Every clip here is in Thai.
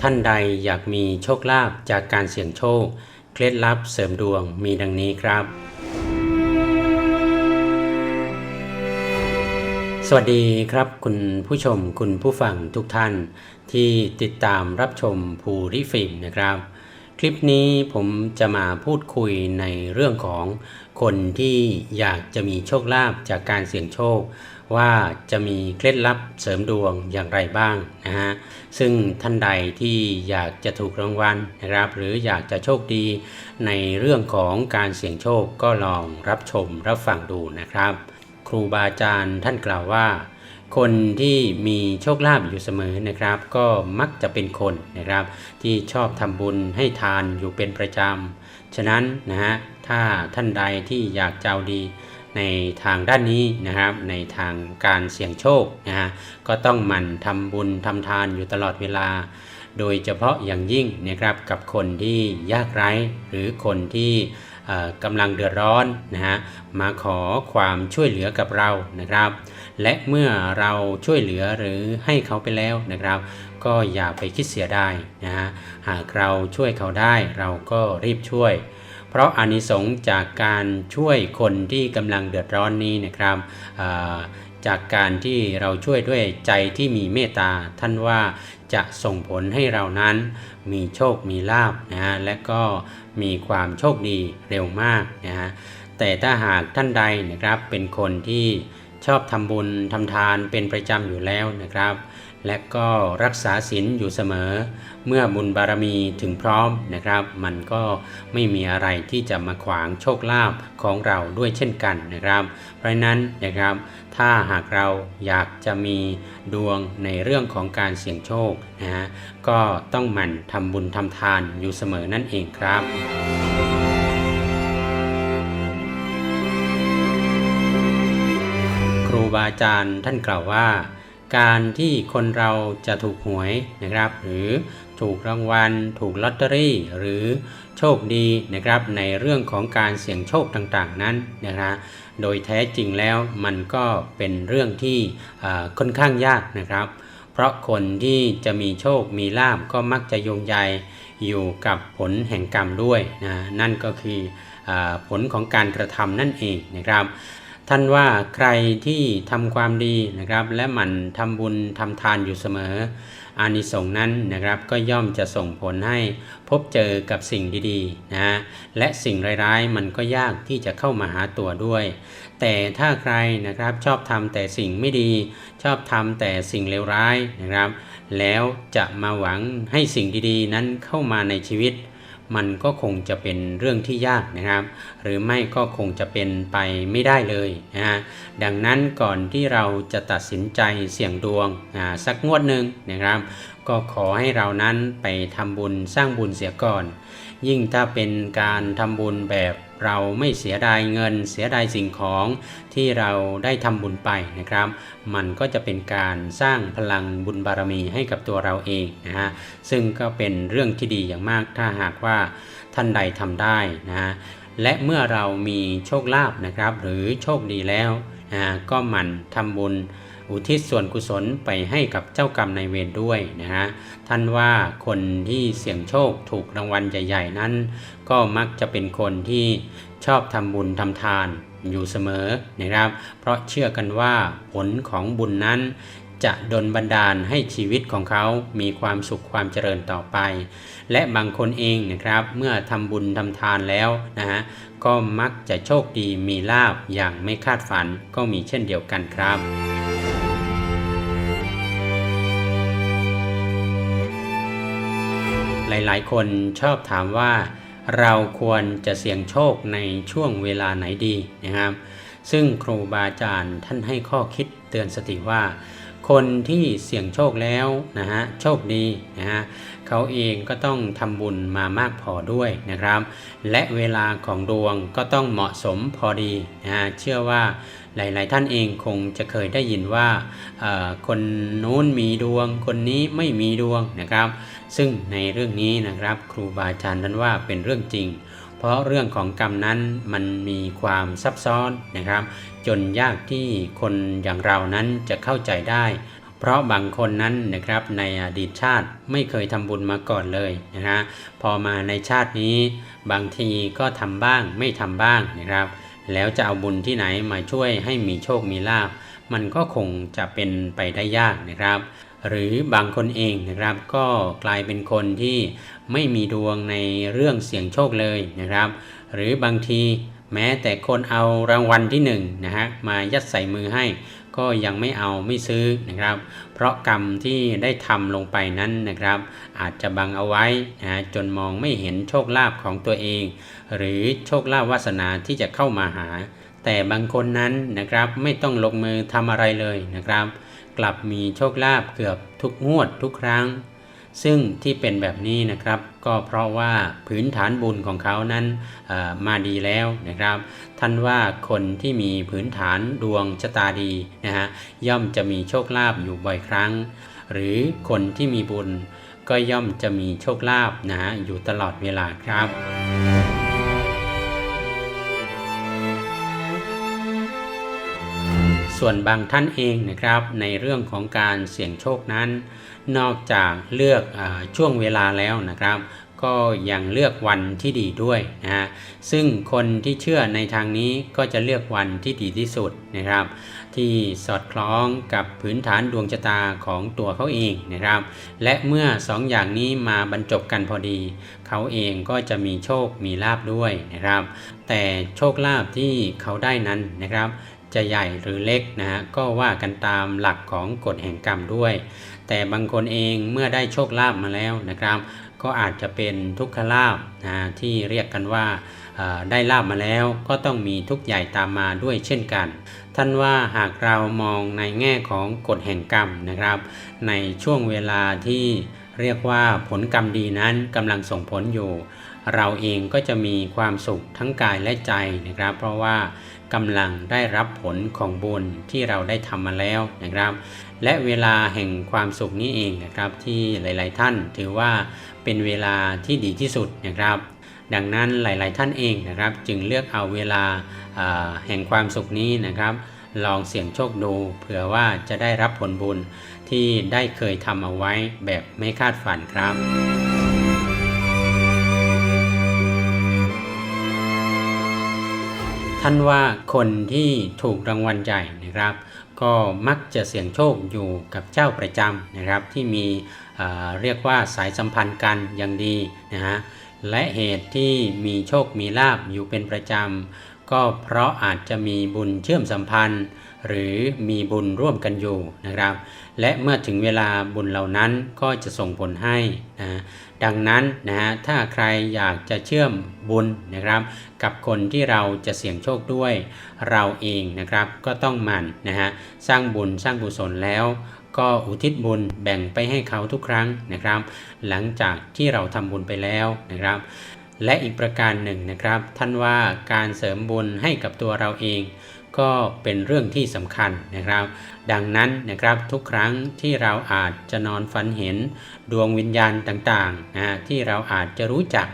ท่านใดอยากมีโชคลาภจากการเสี่ยงโชค เคล็ดลับเสริมดวงมีดังนี้ครับ สวัสดีครับคุณผู้ชมคุณผู้ฟังทุกท่าน ที่ติดตามรับชมภูริฟิล์มนะครับ คลิปนี้ผมจะมาพูดคุยในเรื่องของ คนที่อยากจะมีโชคลาภจากการเสี่ยงโชค ว่าจะมีเคล็ดลับเสริมดวงอย่างไรบ้างนะฮะซึ่งท่านใดที่อยากจะถูกรางวัลนะครับ หรืออยากจะโชคดีในเรื่องของการเสี่ยงโชคก็ลองรับชมรับฟังดูนะครับ ครูบาอาจารย์ท่านกล่าวว่า คนที่มีโชคลาภอยู่เสมอนะครับ ก็มักจะเป็นคนนะครับ ที่ชอบทำบุญให้ทานอยู่เป็นประจำ ฉะนั้นนะฮะถ้าท่านใดที่อยากจะเอาดีในทางด้านนี้นะครับในทางการเสี่ยงโชคนะฮะก็ต้องหมั่นทำบุญทำทานอยู่ตลอดเวลา โดยเฉพาะอย่างยิ่งนะครับกับคนที่ยากไร้หรือคนที่กำลังเดือดร้อนนะฮะมาขอความช่วยเหลือกับเรานะครับ และเมื่อเราช่วยเหลือหรือให้เขาไปแล้วนะครับ ก็อย่าไปคิดเสียดายนะฮะหากเราช่วยเขาได้เราก็รีบช่วย เพราะอานิสงส์จากการช่วยคนที่กำลังเดือดร้อนนี้นะครับจากการที่เราช่วยด้วยใจที่มีเมตตาท่านว่าจะส่งผลให้เรานั้นมีโชคมีลาบนะฮะและก็มีความโชคดีเร็วมากนะฮะแต่ถ้าหากท่านใดนะครับเป็นคนที่ ชอบทำบุญทำทานเป็นประจำอยู่แล้วนะครับ และก็รักษาศีลอยู่เสมอ เมื่อบุญบารมีถึงพร้อมนะครับ มันก็ไม่มีอะไรที่จะมาขวางโชคลาภของเราด้วยเช่นกันนะครับ เพราะนั้นนะครับ ถ้าหากเราอยากจะมีดวงในเรื่องของการเสี่ยงโชคนะฮะก็ต้องหมั่นทำบุญทำทานอยู่เสมอนั่นเองครับ ครูบาอาจารย์ท่านกล่าวว่า การที่คนเราจะถูกหวยนะครับ หรือถูกรางวัล ถูกลอตเตอรี่ หรือโชคดีนะครับ ในเรื่องของการเสี่ยงโชคต่างๆนั้นนะครับโดยแท้จริงแล้วมันก็เป็นเรื่องที่ค่อนข้างยากนะครับ เพราะคนที่จะมีโชคมีลาบก็มักจะโยงใยอยู่กับผลแห่งกรรมด้วยนะนั่นก็คืออผลของการกระทำนั่นเองนะครับ ท่านว่าใครที่ทำความดีนะครับ และหมั่นทำบุญทำทานอยู่เสมอ อานิสงส์นั้นนะครับก็ย่อมจะส่งผลให้พบเจอกับสิ่งดีๆนะฮะและสิ่งร้ายๆมันก็ยากที่จะเข้ามาหาตัวด้วย แต่ถ้าใครนะครับชอบทำแต่สิ่งไม่ดี ชอบทำแต่สิ่งเลวร้ายนะครับ แล้วจะมาหวังให้สิ่งดีๆ นั้นเข้ามาในชีวิต มันก็คงจะเป็นเรื่องที่ยากนะครับ หรือไม่ก็คงจะเป็นไปไม่ได้เลยนะฮะดังนั้นก่อนที่เราจะตัดสินใจเสี่ยงดวงอ่าสักงวดหนึ่งนะครับ ก็ขอให้เรานั้นไปทำบุญสร้างบุญเสียก่อน ยิ่งถ้าเป็นการทำบุญแบบ เราไม่เสียดายเงิน เสียดายสิ่งของที่เราได้ทำบุญไปนะครับ มันก็จะเป็นการสร้างพลังบุญบารมีให้กับตัวเราเองนะฮะซึ่งก็เป็นเรื่องที่ดีอย่างมากถ้าหากว่าท่านใดทำได้นะฮะและเมื่อเรามีโชคลาภนะครับ หรือโชคดีแล้วนะก็หมั่นทำบุญ อุทิศส่วนกุศลไปให้กับเจ้ากรรมนายเวรด้วยนะฮะท่านว่าคนที่เสี่ยงโชคถูกรางวัลใหญ่ ๆ นั้น ก็มักจะเป็นคนที่ชอบทำบุญทำทานอยู่เสมอนะครับ เพราะเชื่อกันว่าผลของบุญนั้น จะดลบันดาลให้ชีวิตของเขามีความสุขความเจริญต่อไป และบางคนเองนะครับเมื่อทำบุญทำทานแล้วนะฮะก็มักจะโชคดีมีลาบอย่างไม่คาดฝันก็มีเช่นเดียวกันครับหลาย ๆ คนชอบถามว่า เราควรจะเสี่ยงโชคในช่วงเวลาไหนดีนะครับ ซึ่งครูบาอาจารย์ท่านให้ข้อคิดเตือนสติว่า คนที่เสี่ยงโชคแล้วนะฮะโชคดีนะฮะเขาเองก็ต้องทำบุญมามากพอด้วยนะครับ และเวลาของดวงก็ต้องเหมาะสมพอดีนะฮะเชื่อว่าหลาย ๆ ท่านเองคงจะเคยได้ยินว่าคนนู้นมีดวง คนนี้ไม่มีดวงนะครับ ซึ่งในเรื่องนี้นะครับครูบาอาจารย์ท่านว่าเป็นเรื่องจริง ราะเรื่องของกรรมนั้นมันมีความซับซ้อนนะครับ จนยากที่คนอย่างเรานั้นจะเข้าใจได้เพเพราะบางคนนั้นนะครับในอดีตชาติไม่เคยทำบุญมาก่อนเลยนะฮะพอมาในชาตินี้ บางทีก็ทำบ้างไม่ทำบ้างนะครับ แล้วจะเอาบุญที่ไหนมาช่วยให้มีโชคมีลาภมันก็คงจะเป็นไปได้ยากนะครับ หรือบางคนเองนะครับก็กลายเป็นคนที่ไม่มีดวงในเรื่องเสี่ยงโชคเลยนะครับ หรือบางทีแม้แต่คนเอารางวัลที่หนึ่งนะฮะมายัดใส่มือให้ ก็ยังไม่เอาไม่ซื้อนะครับ เพราะกรรมที่ได้ทำลงไปนั้นนะครับ อาจจะบังเอาไว้นะจนมองไม่เห็นโชคลาภของตัวเอง หรือโชคลาภวาสนาที่จะเข้ามาหา แต่บางคนนั้นนะครับไม่ต้องลงมือทำอะไรเลยนะครับ กลับมีโชคลาภเกือบทุกงวดทุกครั้ง ซึ่งที่เป็นแบบนี้นะครับ ก็เพราะว่าพื้นฐานบุญของเขานั้นมาดีแล้วนะครับ ท่านว่าคนที่มีพื้นฐานดวงชะตาดีนะฮะย่อมจะมีโชคลาภอยู่บ่อยครั้ง หรือคนที่มีบุญก็ย่อมจะมีโชคลาภนะฮะอยู่ตลอดเวลาครับ ส่วนบางท่านเองนะครับในเรื่องของการเสี่ยงโชคนั้น นอกจากเลือกอช่วงเวลาแล้วนะครับ ก็ยังเลือกวันที่ดีด้วยนะฮะซึ่งคนที่เชื่อในทางนี้ก็จะเลือกวันที่ดีที่สุดนะครับ ที่สอดคล้องกับพื้นฐานดวงชะตาของตัวเขาเองนะครับ และเมื่อสองอย่างนี้มาบรรจบกันพอดี เขาเองก็จะมีโชคมีลาบด้วยนะครับ แต่โชคลาภที่เขาได้นั้นนะครับ จะใหญ่หรือเล็กนะฮะก็ว่ากันตามหลักของกฎแห่งกรรมด้วย แต่บางคนเองเมื่อได้โชคลาภมาแล้วนะครับ ก็อาจจะเป็นทุกขลาภนะที่เรียกกันว่าได้ลาบมาแล้วก็ต้องมีทุกใหญ่ตามมาด้วยเช่นกัน ท่านว่าหากเรามองในแง่ของกฎแห่งกรรมนะครับ ในช่วงเวลาที่เรียกว่าผลกรรมดีนั้นกำลังส่งผลอยู่ เราเองก็จะมีความสุขทั้งกายและใจนะครับ เพราะว่า กำลังได้รับผลของบุญที่เราได้ทำมาแล้วนะครับ และเวลาแห่งความสุขนี้เองนะครับ ที่หลาย ๆ ท่านถือว่าเป็นเวลาที่ดีที่สุดนะครับ ดังนั้นหลาย ๆ ท่านเองนะครับ จึงเลือกเอาเวลาแห่งความสุขนี้นะครับ ลองเสี่ยงโชคดูเผื่อว่าจะได้รับผลบุญที่ได้เคยทำเอาไว้แบบไม่คาดฝันครับ ท่านว่าคนที่ถูกรางวัลใหญ่นะครับ ก็มักจะเสี่ยงโชคอยู่กับเจ้าประจำนะครับ ที่มีเรียกว่าสายสัมพันธ์กันอย่างดีนะฮะและเหตุที่มีโชคมีลาบอยู่เป็นประจำก็เพราะอาจจะมีบุญเชื่อมสัมพันธ์ หรือมีบุญร่วมกันอยู่นะครับ และเมื่อถึงเวลาบุญเหล่านั้นก็จะส่งผลให้นะดังนั้นนะฮะถ้าใครอยากจะเชื่อมบุญนะครับ กับคนที่เราจะเสี่ยงโชคด้วยเราเองนะครับ ก็ต้องหมั่นนะฮะสร้างบุญสร้างกุศลแล้วก็อุทิศบุญแบ่งไปให้เขาทุกครั้งนะครับ หลังจากที่เราทำบุญไปแล้วนะครับ และอีกประการหนึ่งนะครับ ท่านว่าการเสริมบุญให้กับตัวเราเอง ก็เป็นเรื่องที่สำคัญนะครับ ดังนั้นนะครับทุกครั้งที่เราอาจจะนอนฝันเห็นดวงวิญญาณต่างๆนะที่เราอาจจะรู้จัก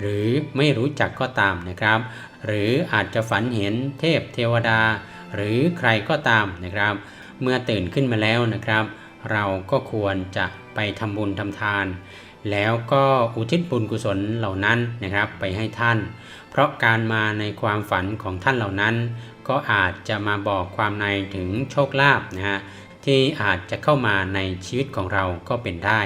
หรือไม่รู้จักก็ตามนะครับ หรืออาจจะฝันเห็นเทพเทวดา หรือใครก็ตามนะครับ เมื่อตื่นขึ้นมาแล้วนะครับ เราก็ควรจะไปทำบุญทำทาน แล้วก็อุทิศบุญกุศลเหล่านั้นนะครับไปให้ท่าน เพราะการมาในความฝันของท่านเหล่านั้น ก็อาจจะมาบอกความในถึงโชคลาภนะฮะที่อาจจะเข้ามาในชีวิตของเราก็เป็นได้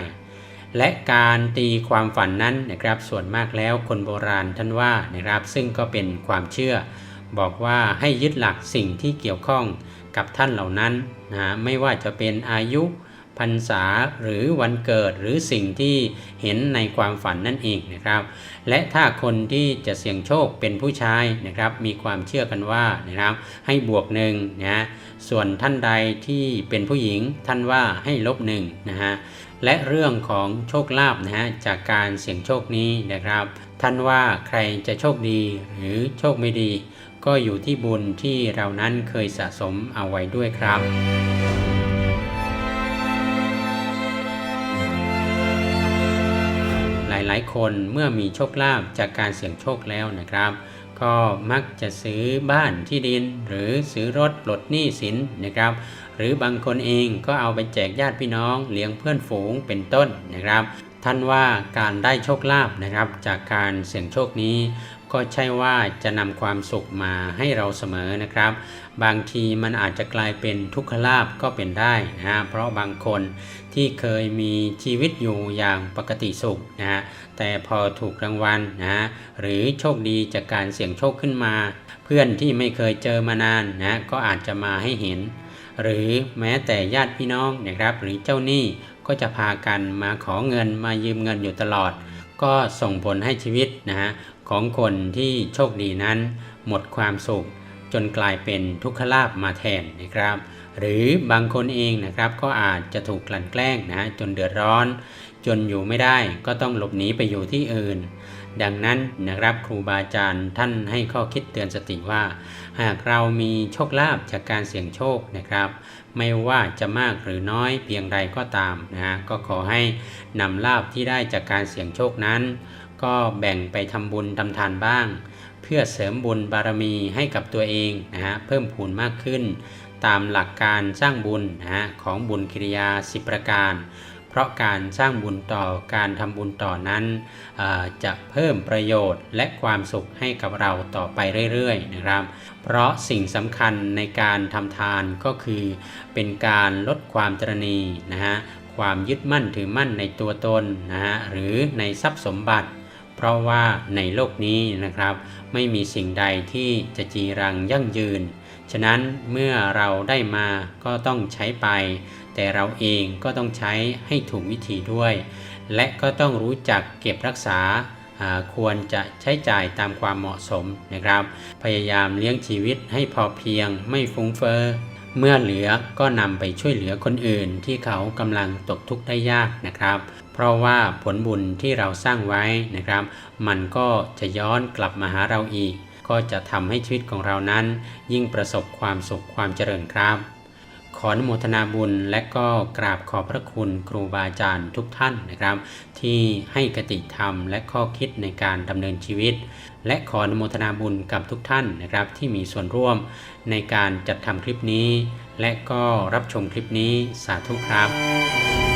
และการตีความฝันนั้นนะครับส่วนมากแล้วคนโบราณท่านว่านะครับซึ่งก็เป็นความเชื่อ บอกว่าให้ยึดหลักสิ่งที่เกี่ยวข้องกับท่านเหล่านั้นนะไม่ว่าจะเป็นอายุ พรรษาหรือวันเกิดหรือสิ่งที่เห็นในความฝันนั่นเองนะครับ และถ้าคนที่จะเสี่ยงโชคเป็นผู้ชายนะครับ มีความเชื่อกันว่านะครับ ให้บวกหนึ่งนะส่วนท่านใดที่เป็นผู้หญิงท่านว่าให้ลบหนึ่งนะฮะและเรื่องของโชคลาภนะฮะจากการเสี่ยงโชคนี้นะครับ ท่านว่าใครจะโชคดีหรือโชคไม่ดี ก็อยู่ที่บุญที่เรานั้นเคยสะสมเอาไว้ด้วยครับายคนเมื่อมีโชคลาภจากการเสี่ยงโชคแล้วนะครับ ก็มักจะซื้อบ้านที่ดิน หรือซื้อรถปลดหนี้สินนะครับ หรือบางคนเองก็เอาไปแจกญาติพี่น้องเลี้ยงเพื่อนฝูงเป็นต้นนะครับ ท่านว่าการได้โชคลาภนะครับ จากการเสี่ยงโชคนี้ ก็ใช่ว่าจะนำความสุขมาให้เราเสมอนะครับ บางทีมันอาจจะกลายเป็นทุกขลาภก็เป็นได้นะฮะเพราะบางคนที่เคยมีชีวิตอยู่อย่างปกติสุขนะฮะแต่พอถูกรางวัลนะฮะหรือโชคดีจากการเสี่ยงโชคขึ้นมา เพื่อนที่ไม่เคยเจอมานานนะก็อาจจะมาให้เห็น หรือแม้แต่ญาติพี่น้องนะครับ หรือเจ้าหนี้ ก็จะพากันมาขอเงินมายืมเงินอยู่ตลอด ก็ส่งผลให้ชีวิตนะฮะของคนที่โชคดีนั้น หมดความสุขจนกลายเป็นทุกขลาบมาแทนนะครับ หรือบางคนเองนะครับก็อาจจะถูกกลั่นแกล้งนะจนเดือดร้อน จนอยู่ไม่ได้ก็ต้องหลบหนีไปอยู่ที่อื่น ดังนั้นนะครับครูบาอาจารย์ท่านให้ข้อคิดเตือนสติว่า หากเรามีโชคลาภจากการเสี่ยงโชคนะครับ ไม่ว่าจะมากหรือน้อยเพียงใดก็ตามนะฮะก็ขอให้นำลาภที่ได้จากการเสี่ยงโชคนั้น ก็แบ่งไปทำบุญทำทานบ้าง เพื่อเสริมบุญบารมีให้กับตัวเองนะฮะเพิ่มพูนมากขึ้น ตามหลักการสร้างบุญนะฮะของบุญกิริยา 10 ประการ ราะการสร้างบุญต่อการทำบุญต่อนั้น จะเพิ่มประโยชน์และความสุขให้กับเราต่อไปเรื่อยๆนะครับ เพราะสิ่งสำคัญในการทำทานก็คือ เป็นการลดความตรณีนะฮะความยึดมั่นถือมั่นในตัวตนนะฮะหรือในทรัพย์สมบัติเพราะว่าในโลกนี้นะครับ ไม่มีสิ่งใดที่จะจีรังยั่งยืน ฉะนั้นเมื่อเราได้มาก็ต้องใช้ไป แต่เราเองก็ต้องใช้ให้ถูกวิธีด้วย และก็ต้องรู้จักเก็บรักษาควรจะใช้จ่ายตามความเหมาะสมนะครับ พยายามเลี้ยงชีวิตให้พอเพียงไม่ฟุ้งเฟ้อเมื่อเหลือก็นำไปช่วยเหลือคนอื่นที่เขากำลังตกทุกข์ได้ยากนะครับ เพราะว่าผลบุญที่เราสร้างไว้นะครับ มันก็จะย้อนกลับมาหาเราอีก ก็จะทำให้ชีวิตของเรานั้น ยิ่งประสบความสุขความเจริญครับ ขออนุโมทนาบุญ และก็กราบขอบพระคุณครูบาอาจารย์ทุกท่านนะครับ ที่ให้กติธรรมและข้อคิดในการดำเนินชีวิต และขออนุโมทนาบุญกับทุกท่านนะครับ ที่มีส่วนร่วมในการจัดทำคลิปนี้ และก็รับชมคลิปนี้สาธุครับ